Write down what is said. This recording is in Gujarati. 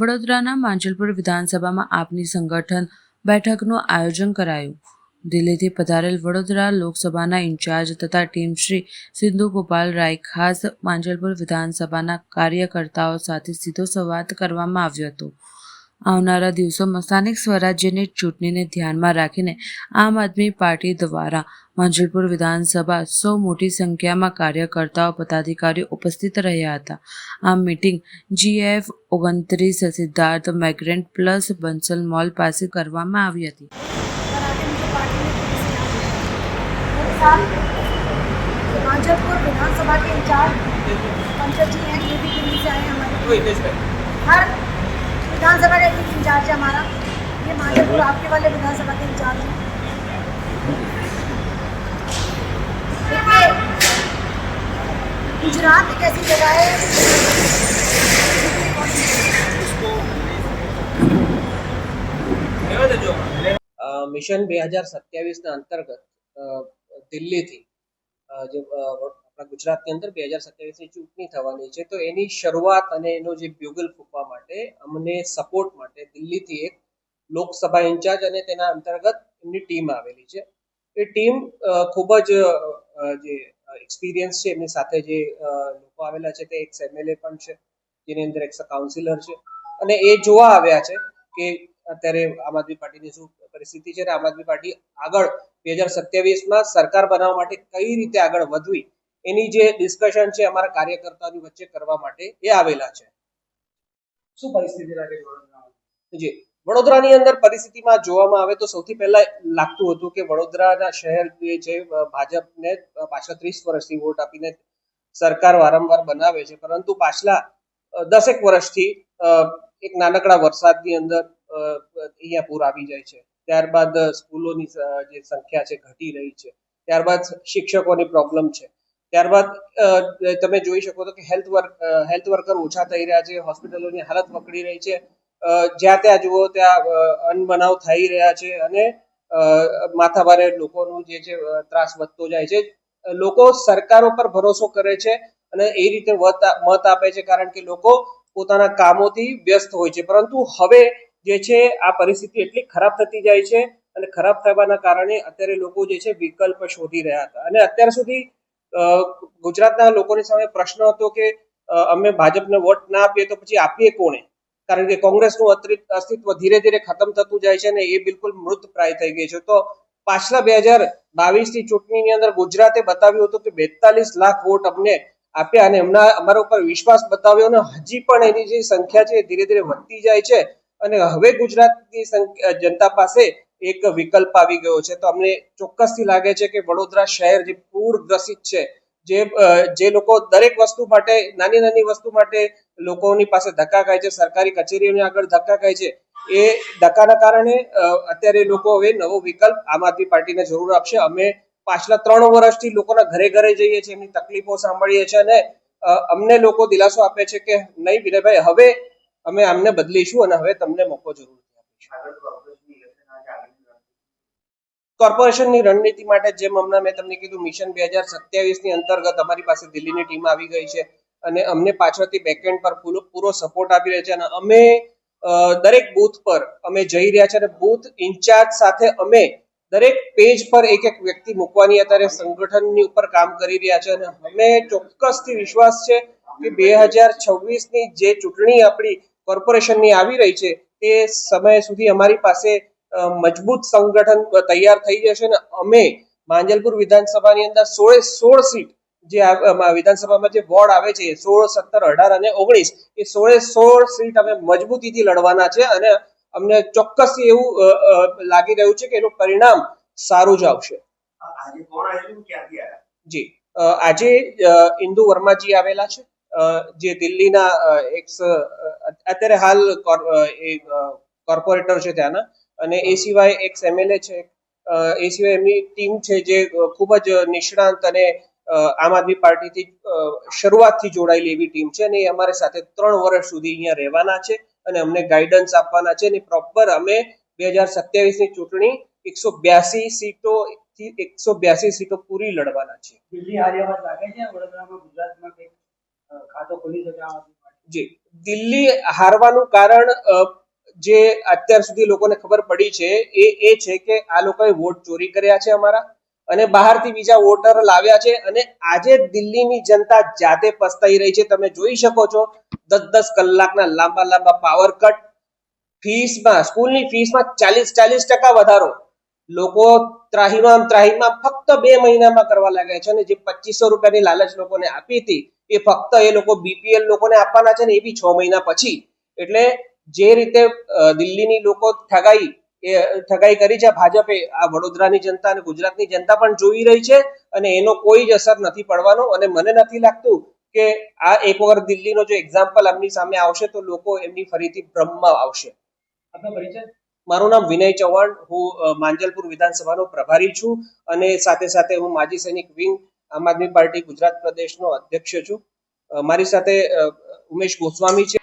વડોદરાના માંજલપુર વિધાનસભામાં આપની સંગઠન બેઠકનું આયોજન કરાયું. દિલ્હીથી પધારેલ વડોદરા લોકસભાના ઇન્ચાર્જ તથા ટીમ શ્રી સિંધુ ગોપાલ રાય ખાસ માંજલપુર વિધાનસભાના કાર્યકર્તાઓ સાથે સીધો સંવાદ કરવામાં આવ્યો હતો. આવનારા દિવસોમાં સ્થાનિક સ્વરાજ્યની ચૂંટણીને ધ્યાનમાં રાખીને આમ આદમી પાર્ટી દ્વારા માંજલપુર વિધાનસભા સૌ મોટી સંખ્યામાં કાર્યકર્તાઓ પદાધિકારીઓ ઉપસ્થિત રહ્યા હતા આ મીટિંગ જીએફ ઓગણત્રીસ સિદ્ધાર્થ મેગ્રેન્ટ પ્લસ બંસલ મોલ પાસે કરવામાં આવી હતી और आगे मुझे पार्टी में पुलिस से यहाँ मेरे साथ हिमाचलपुर विधानसभा के इंचार्ज पंकज जी हैं ये भी दिल्ली से आए हैं हमारे हर विधानसभा का एक इंचार्ज है हमारा ये मांझलपुर आपके वाले विधानसभा के इंचार्ज हैं देखिए गुजरात एक ऐसी जगह है અ, મિશન બે હજાર સત્યાવીસના અંતર્ગત અ, દિલ્હીથી અ, જે અ, ગુજરાતની અંદર બે હજાર સત્યાવીસની ચૂંટણી થવાની છે, તો એની શરૂઆત અને એનો જે બ્યુગલ ફૂંકવા માટે અમને સપોર્ટ માટે દિલ્હીથી એક લોકસભા ઇન્ચાર્જ અને તેના અંતર્ગત એમની ટીમ આવેલી છે. એ ટીમ ખૂબ જ જે એક્સપિરિયન્સ છે, એમની સાથે જે લોકો આવેલા છે, તે એક એમએલએ પણ છે, જેની અંદર એક કાઉન્સિલર છે. અને એ જોવા આવ્યા છે કે અત્યારે આમ આદમી પાર્ટીની શું પરિસ્થિતિ છે અને આમ આદમી પાર્ટી આગળ બે હજાર સત્યાવીસમાં સરકાર બનાવવા માટે કઈ રીતે આગળ વધવી એની જે ડિસ્કશન છે અમારા કાર્યકર્તાઓની વચ્ચે કરવા માટે એ આવેલા છે. શું પરિસ્થિતિ લાગે? જી. વડોદરાની અંદર પરિસ્થિતિમાં જોવામાં આવે તો સૌથી પહેલા લાગતું હતું કે વડોદરાના શહેર જે ભાજપને પાછલા ત્રીસ વર્ષથી વોટ આપીને સરકાર વારંવાર બનાવે છે પરંતુ પાછલા દસેક વર્ષથી એક નાનકડા વરસાદની અંદર અહીંયા પૂર આવી જાય છે. ત્યારબાદ સ્કૂલોની જે સંખ્યા છે ઘટી રહી છે. ત્યારબાદ શિક્ષકોની પ્રોબ્લેમ છે. ત્યારબાદ તમે જોઈ શકો છો કે હેલ્થ વર્ક હેલ્થ વર્કર ઓછા થઈ રહ્યા છે, હોસ્પિટલોની હાલત વકડી રહી છે. જ્યાં ત્યાં જુઓ ત્યાં અનબનાવ થઈ રહ્યા છે અને માથાભારે લોકોનું જે છે ત્રાસ વધતો જાય છે. લોકો સરકારો પર ભરોસો કરે છે અને એ રીતે મત આપે છે કારણ કે લોકો પોતાના કામોથી વ્યસ્ત હોય છે. પરંતુ હવે જે છે, આ પરિસ્થિતિ એટલી ખરાબ થતી જાય છે અને ખરાબ થવાના કારણે અત્યારે લોકો જે છે, વિકલ્પ શોધી રહ્યા હતા. અને અત્યાર સુધી ગુજરાતના લોકોની સામે પ્રશ્ન હતો કે અમે ભાજપને વોટ ના આપીએ તો પછી આપીએ કોને? કારણ કે કોંગ્રેસનું અસ્તિત્વ ધીરે ધીરે ખતમ થતું જાય છે અને એ બિલકુલ મૃત પ્રાય થઈ ગઈ છે. તો પાછલા બે હજાર બાવીસની ચૂંટણીની અંદર ગુજરાતે બતાવ્યું હતું કે બેતાલીસ લાખ વોટ અમને આપ્યા અને એમના અમારા ઉપર વિશ્વાસ બતાવ્યો અને હજી પણ એની જે સંખ્યા છે ધીરે ધીરે વધતી જાય છે. અને હવે ગુજરાતની જનતા પાસે એક વિકલ્પ આવી ગયો છે. તો અમને ચોક્કસથી લાગે છે કે વડોદરા શહેર જે પૂરગ્રસિત છે, જે જે લોકો દરેક વસ્તુ માટે, નાની નાની વસ્તુ માટે લોકોની પાસે ધક્કા ખાય છે, સરકારી કચેરીઓની આગળ ધક્કા ખાય છે, એ ધક્કાના કારણે અત્યારે લોકો હવે નવો વિકલ્પ આમ આદમી પાર્ટીને જરૂર આપશે. અમે પાછલા ત્રણ વર્ષથી લોકોના ઘરે ઘરે જઈએ છીએ, એમની તકલીફો સાંભળીએ છીએ અને અમને લોકો દિલાસો આપે છે કે નહીં વિનયભાઈ, હવે અમે આમને બદલીશું અને હવે તમને મોકો જરૂર આપીશું આગળ કોર્પોરેશનની ઇલેક્શન આજે આગળની રણનીતિ. કોર્પોરેશનની રણનીતિ માટે જેમ હમણાં મેં તમને કીધું, મિશન બે હજાર સત્યાવીસની અંતર્ગત અમારી પાસે દિલ્હીની ટીમ આવી ગઈ છે અને અમને પાછળથી બેકએન્ડ પર પૂરો પૂરો સપોર્ટ આપી રહ્યા છે અને અમે દરેક બૂથ પર અમે જઈ રહ્યા છે અને બૂથ ઇન્ચાર્જ સાથે અમે દરેક પેજ પર એક એક વ્યક્તિ મૂકવાની અત્યારે સંગઠનની ઉપર કામ કરી રહ્યા છે અને અમે ચોક્કસથી વિશ્વાસ છે કે બે હજાર છવ્વીસની જે ચૂંટણી આપણી કોર્પોરેશનની આવી રહી છે તે સમય સુધી અમારી પાસે મજબૂત સંગઠન તૈયાર થઈ જશે અને અમે માંજલપુર વિધાનસભાની અંદર સોળે સોળ સીટ જે વિધાનસભામાં જે વોર્ડ આવે છે સોળ સત્તર અઢાર અને ઓગણીસ એ સોળે સોળ સીટ અમે મજબૂતીથી લડવાના છે અને અમને ચોક્કસ એવું લાગી રહ્યું છે કે એનું પરિણામ સારું જ આવશે. જી આજે ઇન્દુ વર્માજી આવેલા છે જે દિલ્હીના એક એક્સ અત્યારે હાલ કોર્પોરેટર છે ત્યાંના. અને એ સિવાય એક એમએલએ છે એ સિવાય એમની ટીમ છે જે ખૂબ જ નિષ્ણાંત અને આમ આદમી પાર્ટીથી શરૂઆતથી જોડાયેલી એવી ટીમ છે અને એ અમારી સાથે ત્રણ વર્ષ સુધી અહીંયા રહેવાના છે અને અમને ગાઈડન્સ આપવાના છે અને પ્રોપર અમે બે હજાર સત્યાવીસની ચૂંટણી એકસો બ્યાસી સીટો થી એકસો બ્યાસી સીટો પૂરી લડવાના છે? જી. દિલ્હી હારવાનું કારણ જે અત્યાર સુધી લોકોને ખબર પડી છે, એ એ છે કે આ લોકોએ વોટ ચોરી કર્યા છે અમારા અને બહારથી બીજા વોટર લાવ્યા છે અને આજે દિલ્હીની જનતા જાતે પસ્તાઈ રહી છે. તમે જોઈ શકો છો, દસ દસ કલાકના લાંબા લાંબા પાવર કટ ફીસમાં, સ્કૂલની ફીસમાં ચાલીસ ચાલીસ ટકા વધારો. લોકો ત્રાહીમામ ત્રાહીમામ ફક્ત બે મહિનામાં કરવા લાગ્યા છે અને જે પચીસો રૂપિયાની લાલચ લોકોને આપી હતી, એ ફક્ત એ લોકો બીપીએલ લોકોને આપવાના છે ને એ બી છ મહિના પછી. એટલે જે રીતે દિલ્હીની લોકો ઠગાઈ એ ઠગાઈ કરી છે ભાજપે આ વડોદરાની જનતા અને ગુજરાતની જનતા પણ જોઈ રહી છે અને એનો કોઈ જ અસર નથી પડવાનો. અને મને નથી લાગતું કે આ એક વખત દિલ્હીનો જો એક્ઝામ્પલ એમની સામે આવશે તો લોકો એમની ફરીથી ભ્રમમાં આવશે. આપનો પરિચય? મારું નામ વિનય ચૌહાણ હું માંજલપુર વિધાનસભાનો પ્રભારી છું અને સાથે સાથે હું માજી સૈનિક વિંગ આમ આદમી પાર્ટી ગુજરાત પ્રદેશનો અધ્યક્ષ છું. મારી સાથે ઉમેશ ગોસ્વામી છે.